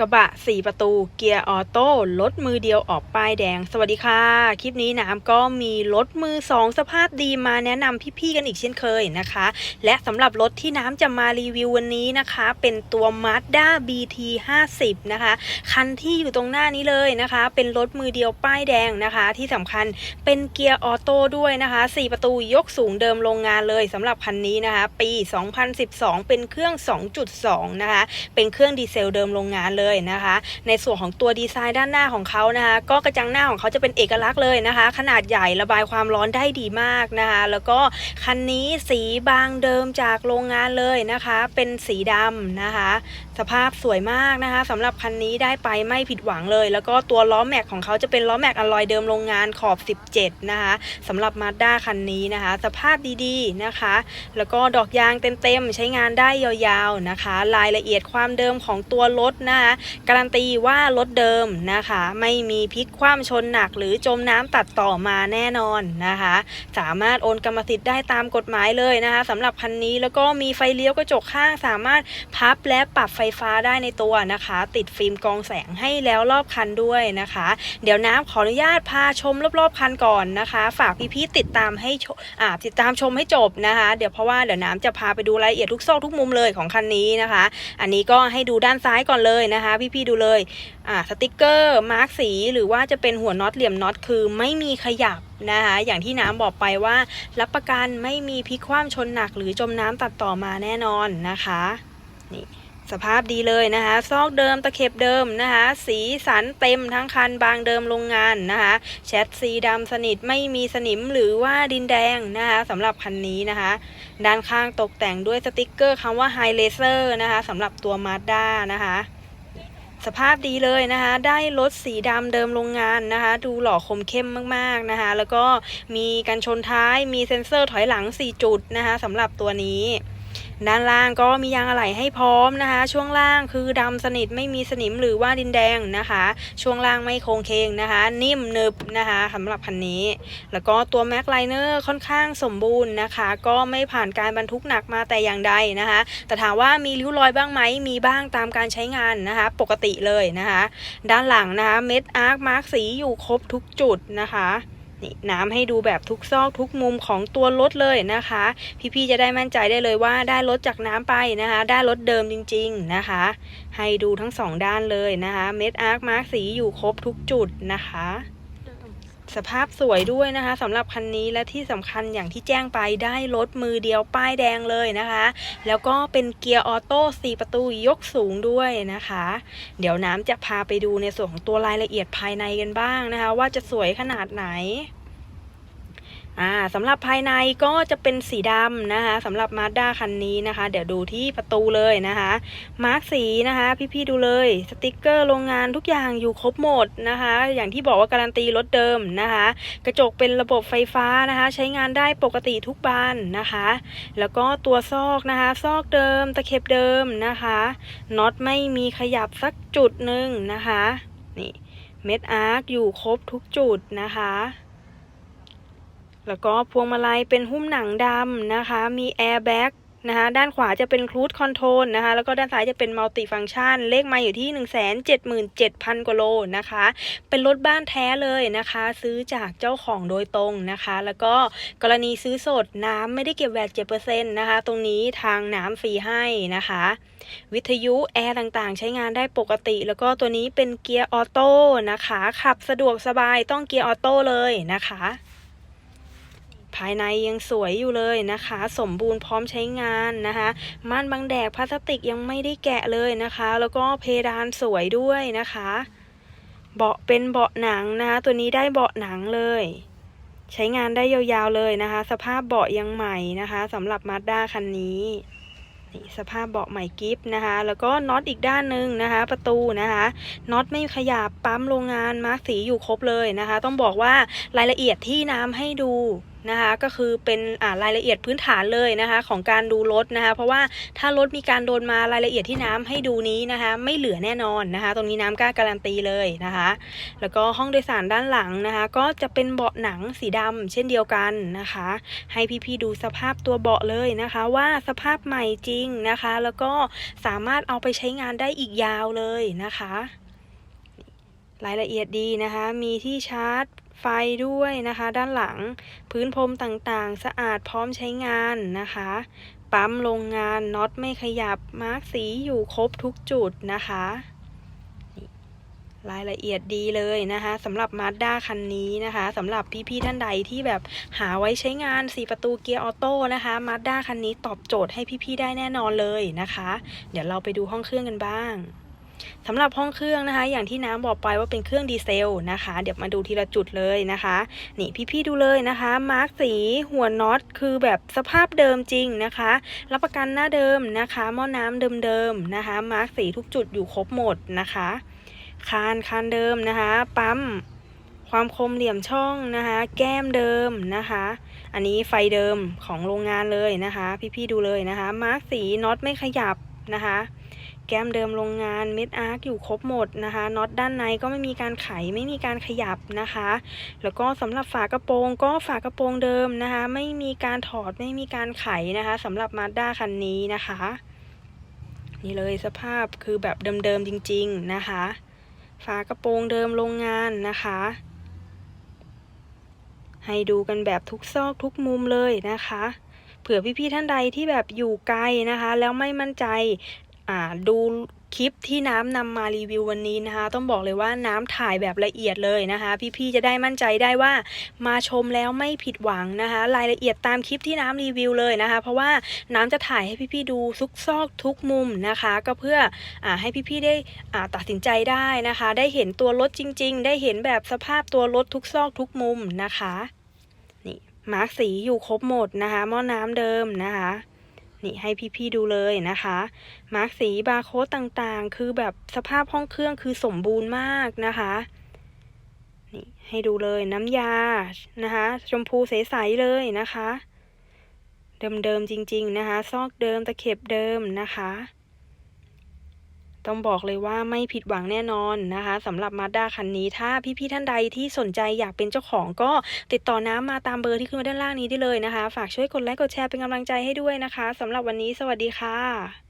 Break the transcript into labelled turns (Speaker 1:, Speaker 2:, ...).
Speaker 1: กระบะ 4 ประตู เกียร์ออโต้รถมือเดียวออกป้ายแดง สวัสดีค่ะ คลิปนี้น้ำก็มีรถมือ 2 สภาพดีมาแนะนำพี่ๆกันอีกเช่นเคยนะคะ และสำหรับรถที่น้ำจะมารีวิววันนี้นะคะ เป็นตัว Mazda BT 50นะคะ คันที่อยู่ตรงหน้านี้เลยนะคะ เป็นรถมือเดียวป้ายแดงนะคะ ที่สำคัญเป็นเกียร์ออโต้ด้วยนะคะ 4 ประตูยกสูงเดิมโรงงานเลยสำหรับคันนี้นะคะ ปี 2012 เป็นเครื่อง 2.2 นะคะ เป็นเครื่องดีเซลเดิมโรงงานเลยนะคะ ในส่วนของตัวดีไซน์ด้านหน้าของเขานะคะ ก็กระจังหน้าของเขาจะเป็นเอกลักษณ์เลยนะคะ ขนาดใหญ่ระบายความร้อนได้ดีมากนะคะ แล้วก็คันนี้สีบางเดิมจากโรงงานเลยนะคะ เป็นสีดำนะคะ สภาพสวยมากนะคะสำหรับคันนี้ได้ไปไม่ผิดหวังเลย แล้วก็ตัวล้อแม็กของเขาจะเป็นล้อแม็กอลลอยเดิมโรงงานขอบ 17 นะคะสำหรับมาด้าคันนี้นะคะ สภาพดีๆนะคะ แล้วก็ดอกยางเต็มๆ ใช้งานได้ยาวๆนะคะ รายละเอียดความเดิมของตัวรถนะคะการันตีว่ารถเดิมนะคะ ไม่มีพลิกคว่ำชนหนักหรือจมน้ำตัดต่อมาแน่นอนนะคะ สามารถโอนกรรมสิทธิ์ได้ตามกฎหมายเลยนะคะสำหรับคันนี้แล้วก็มีไฟเลี้ยวกระจกข้างสามารถพับและปรับไฟฟ้าได้ในตัวนะคะ ติดฟิล์มกองแสงให้แล้วรอบคันด้วยนะคะ เดี๋ยวน้ำขออนุญาตพาชมรอบๆคันก่อนนะคะ ฝากพี่ๆติดตามให้อ่าติดตามชมให้จบนะคะ เดี๋ยวเพราะว่าเดี๋ยวน้ำจะพาไปดูรายละเอียดทุกซอกทุกมุมเลยของคันนี้นะคะ อันนี้ก็ให้ดูด้านซ้ายก่อนเลยนะคะพี่ ๆ ดูเลยอ่าสติกเกอร์มาร์กสีหรือว่าจะเป็นหัวน็อตเหลี่ยมน็อตคือไม่มีขยับนะคะอย่างที่น้ำบอกไปว่า รับประกันไม่มีพลิกคว่ำชนหนักหรือจมน้ำตัดต่อมาแน่นอนนะคะนี่สภาพดีเลยนะคะซอกเดิมตะเข็บเดิมนะคะ สีสันเต็มทั้งคันบางเดิมโรงงานนะคะแชทสีดำสนิทไม่มีสนิมหรือว่าดินแดงนะคะสำหรับคันนี้นะคะ ด้านข้างตกแต่งด้วยสติกเกอร์คำว่า High Laser นะคะสำหรับตัว Mazda นะคะ สภาพดีเลยนะคะ ได้รถสีดำเดิมโรงงานนะคะ ดูหล่อคมเข้มมากๆนะคะ แล้วก็มีกันชนท้ายมีเซ็นเซอร์ถอยหลัง 4 จุดนะคะสำหรับตัวนี้ ด้านล่างก็มียางอะไหล่ให้พร้อมนะคะ ช่วงล่างคือดำสนิทไม่มีสนิมหรือว่าดินแดงนะคะ ช่วงล่างไม่โค้งเคงนะคะ นิ่มหนึบนะคะสำหรับคันนี้ แล้วก็ตัวแม็กไลเนอร์ค่อนข้างสมบูรณ์นะคะ ก็ไม่ผ่านการบรรทุกหนักมาแต่อย่างใดนะคะ แต่ถามว่ามีริ้วรอยบ้างไหมมีบ้างตามการใช้งานนะคะ ปกติเลยนะคะ ด้านหลังนะคะเม็ดอาร์คมาร์กสีอยู่ครบทุกจุดนะคะ นี่น้ำให้ดูแบบทุกซอกทุกมุมของตัวรถเลยนะคะ พี่ๆจะได้มั่นใจได้เลยว่าได้รถจากน้ำไปนะคะ ได้รถเดิมจริง ๆนะคะ ให้ดูทั้งสองด้านเลยนะคะ เม็ดอาร์คมาร์คสีอยู่ครบทุกจุดนะคะ สภาพสวยด้วยนะคะสำหรับคันนี้และที่สำคัญอย่างที่แจ้งไปได้รถมือเดียวป้ายแดงเลยนะคะ แล้วก็เป็นเกียร์ออโต้4ประตูยกสูงด้วยนะคะ เดี๋ยวน้ำจะพาไปดูในส่วนของตัวรายละเอียดภายในกันบ้างนะคะ ว่าจะสวยขนาดไหน อ่าสำหรับภายในก็จะเป็นสีดำนะคะสำหรับมาด้าคันนี้นะคะ เดี๋ยวดูที่ประตูเลยนะคะ มาร์กสีนะคะ พี่ๆดูเลย สติกเกอร์โรงงานทุกอย่างอยู่ครบหมดนะคะ อย่างที่บอกว่าการันตีรถเดิมนะคะ กระจกเป็นระบบไฟฟ้านะคะ ใช้งานได้ปกติทุกบานนะคะ แล้วก็ตัวซอกนะคะ ซอกเดิม ตะเข็บเดิมนะคะน็อตไม่มีขยับสักจุดหนึ่งนะคะ นี่เม็ดอาร์คอยู่ครบทุกจุดนะคะ แล้วก็พวงมาลัยเป็นหุ้มหนังดำนะคะ มีแอร์แบ็กนะคะ ด้านขวาจะเป็นครู e คอนโทรลนะคะ แล้วก็ด้านซ้ายจะเป็นมัลติฟังชัน เลขมาอยู่ที่ 177,000 กว่าโลนะคะ เป็นรถบ้านแท้เลยนะคะ ซื้อจากเจ้าของโดยตรงนะคะ แล้วก็กรณีซื้อสดน้ำไม่ได้เก็บแวด7%นะคะ ตรงนี้ทางน้ำฟรีให้นะคะ วิทยุแอร์ต่างๆ ใช้งานได้ปกติ แล้วก็ตัวนี้เป็นเกียร์ออโต้นะคะ ขับสะดวกสบายต้องเกียร์ออโต้เลยนะคะ ภายในยังสวยอยู่เลยนะคะ สมบูรณ์พร้อมใช้งานนะคะ ม่านบังแดดพลาสติกยังไม่ได้แกะเลยนะคะ แล้วก็เพดานสวยด้วยนะคะ เบาะเป็นเบาะหนังนะคะ ตัวนี้ได้เบาะหนังเลย ใช้งานได้ยาวๆเลยนะคะ สภาพเบาะยังใหม่นะคะสำหรับมาด้าคันนี้นี่สภาพเบาะใหม่กิฟต์นะคะ แล้วก็น็อตอีกด้านหนึ่งนะคะ ประตูนะคะน็อตไม่ขยับปั๊มโรงงานมาร์กสีอยู่ครบเลยนะคะ ต้องบอกว่ารายละเอียดที่น้ำให้ดู นะคะก็คือเป็นรายละเอียดพื้นฐานเลยนะคะของการดูรถนะคะเพราะว่าถ้ารถมีการโดนมารายละเอียดที่น้ำให้ดูนี้นะคะไม่เหลือแน่นอนนะคะตรงนี้น้ำกล้าการันตีเลยนะคะแล้วก็ห้องโดยสารด้านหลังนะคะก็จะเป็นเบาะหนังสีดำเช่นเดียวกันนะคะ ให้พี่ๆดูสภาพตัวเบาะเลยนะคะว่าสภาพใหม่จริงนะคะ แล้วก็สามารถเอาไปใช้งานได้อีกยาวเลยนะคะ รายละเอียดดีนะคะมีที่ชาร์จ ไฟด้วยนะคะ ด้านหลังพื้นพรมต่างๆ สะอาดพร้อมใช้งานนะคะ ปั๊มโรงงานน็อตไม่ขยับมาร์กสีอยู่ครบทุกจุดนะคะรายละเอียดดีเลยนะคะสำหรับ Mazda คันนี้นะคะสำหรับพี่ๆท่านใดที่แบบหาไว้ใช้งาน 4 ประตูเกียร์ออโต้นะคะ Mazda คันนี้ตอบโจทย์ให้พี่ๆได้แน่นอนเลยนะคะ เดี๋ยวเราไปดูห้องเครื่องกันบ้าง สำหรับห้องเครื่องนะคะ อย่างที่น้ำบอกไปว่าเป็นเครื่องดีเซลนะคะ เดี๋ยวมาดูทีละจุดเลยนะคะ นี่พี่ๆดูเลยนะคะ มาร์กสีหัวน็อตคือแบบสภาพเดิมจริงนะคะ รับประกันหน้าเดิมนะคะ หม้อน้ำเดิมๆนะคะ มาร์กสีทุกจุดอยู่ครบหมดนะคะ คานคานเดิมนะคะ ปั๊มความคมเหลี่ยมช่องนะคะ แก้มเดิมนะคะ อันนี้ไฟเดิมของโรงงานเลยนะคะ พี่ๆดูเลยนะคะ มาร์กสีน็อตไม่ขยับนะคะ แก้มเดิมโรงงานเม็ดอาร์คอยู่ครบหมดนะคะน็อตด้านในก็ไม่มีการไขไม่มีการขยับนะคะ แล้วก็สำหรับฝากระโปรงก็ฝากระโปรงเดิมนะคะ ไม่มีการถอดไม่มีการไขนะคะสำหรับมาด้าคันนี้นะคะ นี่เลยสภาพคือแบบเดิมๆจริง ๆนะคะ ฝากระโปรงเดิมโรงงานนะคะให้ดูกันแบบทุกซอกทุกมุมเลยนะคะ เผื่อพี่ๆท่านใดที่แบบอยู่ไกลนะคะ แล้วไม่มั่นใจ ดูคลิปที่น้ำนำมารีวิววันนี้นะคะ ต้องบอกเลยว่าน้ำถ่ายแบบละเอียดเลยนะคะ พี่ๆจะได้มั่นใจได้ว่ามาชมแล้วไม่ผิดหวังนะคะ รายละเอียดตามคลิปที่น้ำรีวิวเลยนะคะ เพราะว่าน้ำจะถ่ายให้พี่ๆดูทุกซอกทุกมุมนะคะ ก็เพื่ออให้พี่ๆได้ตัดสินใจได้นะคะ ได้เห็นตัวรถจริง ๆ ได้เห็นแบบสภาพตัวรถทุกซอกทุกมุมนะคะนี่มาร์กสีอยู่ครบหมดนะคะ หม้อน้ำเดิมนะคะ นี่ให้พี่ๆดูเลยนะคะ มาร์กสีบาร์โค้ดต่างๆ คือแบบสภาพห้องเครื่องคือสมบูรณ์มากนะคะนี่ให้ดูเลยน้ำยานะคะ ชมพูใสๆเลยนะคะ เดิมๆจริง ๆ นะคะ ซอกเดิมตะเข็บเดิมนะคะ ต้องบอกเลยว่าไม่ผิดหวังแน่นอนนะคะสำหรับมาด้าคันนี้ ถ้าพี่ๆท่านใดที่สนใจอยากเป็นเจ้าของก็ติดต่อน้ำมาตามเบอร์ที่ขึ้นมาด้านล่างนี้ได้เลยนะคะ ฝากช่วยกดไลค์กดแชร์เป็นกำลังใจให้ด้วยนะคะสำหรับวันนี้สวัสดีค่ะ